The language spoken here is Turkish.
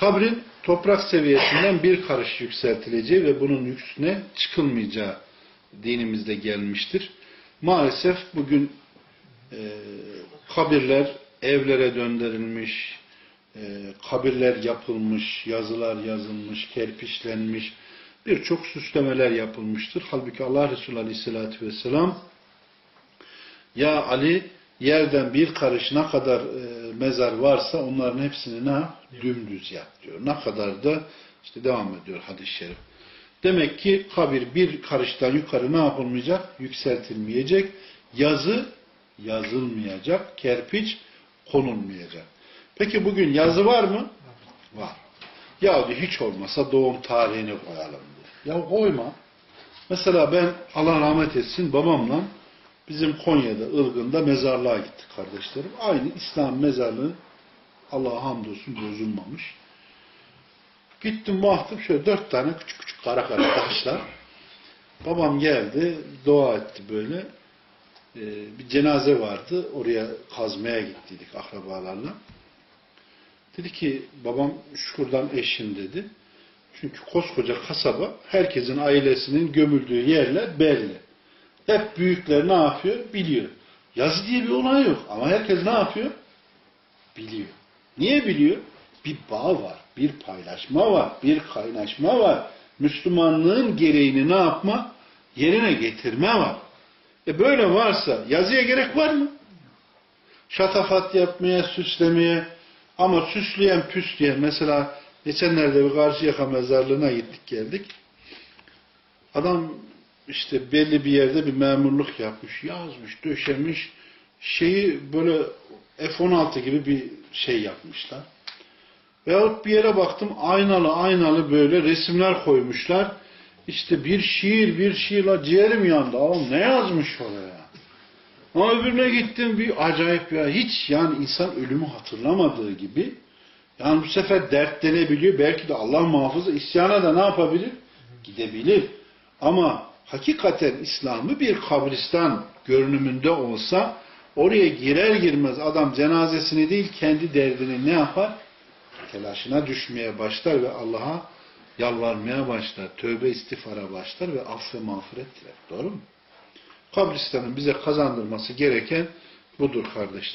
Kabrin toprak seviyesinden bir karış yükseltileceği ve bunun üstüne çıkılmayacağı dinimizde gelmiştir. Maalesef bugün e, kabirler evlere döndürülmüş, e, kabirler yapılmış, yazılar yazılmış, kerpiçlenmiş, birçok süslemeler yapılmıştır. Halbuki Allah Resulü Aleyhisselatü Vesselam ya Ali yerden bir karış ne kadar e, mezar varsa onların hepsini ne yap? Dümdüz yap diyor. Ne kadar da işte devam ediyor hadis-i şerif. Demek ki kabir bir karıştan yukarı ne yapılmayacak? Yükseltilmeyecek. Yazı yazılmayacak. Kerpiç konulmayacak. Peki bugün yazı var mı? Var. Ya hiç olmasa doğum tarihini koyalım diyor. Ya koyma. Mesela ben Allah rahmet etsin babamla bizim Konya'da, Ilgın'da mezarlığa gittik kardeşlerim. Aynı İslam mezarlığı Allah'a hamdolsun bozulmamış. Gittim baktım şöyle dört tane küçük küçük kara kara taşlar. Babam geldi, dua etti böyle. Ee, bir cenaze vardı. Oraya kazmaya gittiydik akrabalarla. Dedi ki babam şuradan eşin dedi. Çünkü koskoca kasaba herkesin ailesinin gömüldüğü yerler belli. Hep büyükler ne yapıyor? Biliyor. Yazı diye bir olay yok. Ama herkes ne yapıyor? Biliyor. Niye biliyor? Bir bağ var, bir paylaşma var, bir kaynaşma var. Müslümanlığın gereğini ne yapma? Yerine getirme var. E böyle varsa yazıya gerek var mı? Şatafat yapmaya, süslemeye ama süsleyen püsleyen mesela geçenlerde bir Karşıyaka mezarlığına gittik geldik. Adam işte belli bir yerde bir memurluk yapmış, yazmış, döşemiş, şeyi böyle F-16 gibi bir şey yapmışlar. Veyahut bir yere baktım aynalı aynalı böyle resimler koymuşlar. İşte bir şiir, bir şiir, la ciğerim yandı. Oğlum ne yazmış oraya? Ama öbürüne gittim bir acayip ya. Hiç yani insan ölümü hatırlamadığı gibi yani bu sefer dertlenebiliyor. Belki de Allah muhafaza isyana da ne yapabilir? Gidebilir. Ama hakikaten İslam'ı bir kabristan görünümünde olsa oraya girer girmez adam cenazesini değil kendi derdini ne yapar? Telaşına düşmeye başlar ve Allah'a yalvarmaya başlar. Tövbe istifara başlar ve af ve mağfiret diler. Doğru mu? Kabristanın bize kazandırması gereken budur kardeşler.